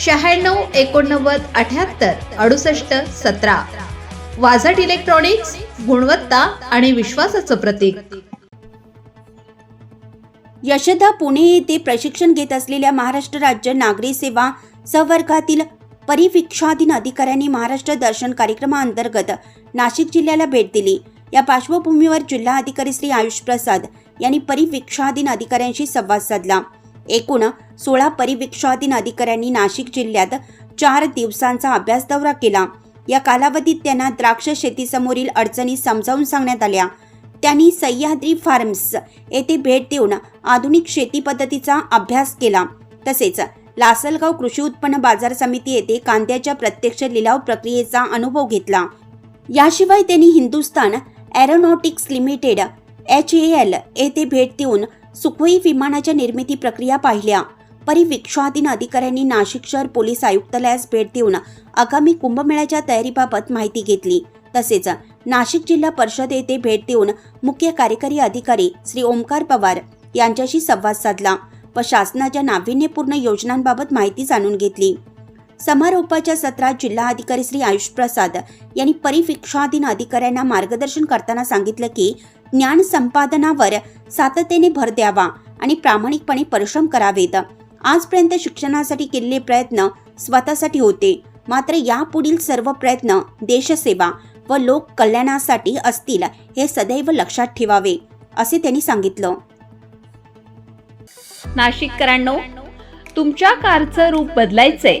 शहाण्णव एकोणनव्वद अठ्याहत्तर अडुसष्ट सतरा. वाझट इलेक्ट्रॉनिक्स गुणवत्ता आणि विश्वासाचं प्रतीक. यशदा पुणे येथे प्रशिक्षण घेत असलेल्या महाराष्ट्र राज्य नागरी सेवा संवर्गातील परिविक्षाधीन अधिकाऱ्यांनी महाराष्ट्र दर्शन कार्यक्रमाअंतर्गत नाशिक जिल्ह्याला भेट दिली. या पार्श्वभूमीवर जिल्हा अधिकारी श्री आयुष प्रसाद यांनी परिविक्षाधीन अधिकाऱ्यांशी संवाद साधला. एकूण सोळा परिवीक्षाधीन अधिकाऱ्यांनी नाशिक जिल्ह्यात चार दिवसांचा अभ्यास दौरा केला. या कालावधीत त्यांना द्राक्ष शेतीसमोरील अडचणी समजावून सांगण्यात आल्या. त्यांनी सह्याद्री फार्म्स येथे भेट देऊन आधुनिक शेती पद्धतीचा अभ्यास केला. तसेच लासलगाव कृषी उत्पन्न बाजार समिती येथे कांद्याच्या प्रत्यक्ष लिलाव प्रक्रियेचा अनुभव घेतला. याशिवाय त्यांनी Hindustan aeronautics limited H A L येथे भेट देऊन सुखोई विमानाच्या निर्मिती प्रक्रिया पाहिल्या. परिवीक्षाधीन अधिकाऱ्यांनी नाशिक शहर पोलीस आयुक्तालयास भेट देऊन आगामी कुंभमेळ्याच्या तयारीबाबत माहिती घेतली. तसेच नाशिक जिल्हा परिषद येथे भेट देऊन मुख्य कार्यकारी अधिकारी श्री ओमकार पवार यांच्याशी संवाद साधला व शासनाच्या नाविन्यपूर्ण योजनांबाबत माहिती जाणून घेतली. समारोपाच्या सत्रात जिल्हा अधिकारी श्री आयुष प्रसाद यांनी परिवीक्षाधीन अधिकाऱ्यांना मार्गदर्शन करताना सांगितलं की ज्ञान संपादनावर सातत्याने भर द्यावा आणि प्रामाणिकपणे परिश्रम करावेत. आजपर्यंत शिक्षणासाठी केलेले प्रयत्न स्वतःसाठी होते. मात्र यापुढील सर्व प्रयत्न देशसेवा व लोक कल्याणासाठी असतील हे सदैव लक्षात ठेवावे असे त्यांनी सांगितलं. नाशिककरांनो तुमच्या कारचं रूप बदलायचंय.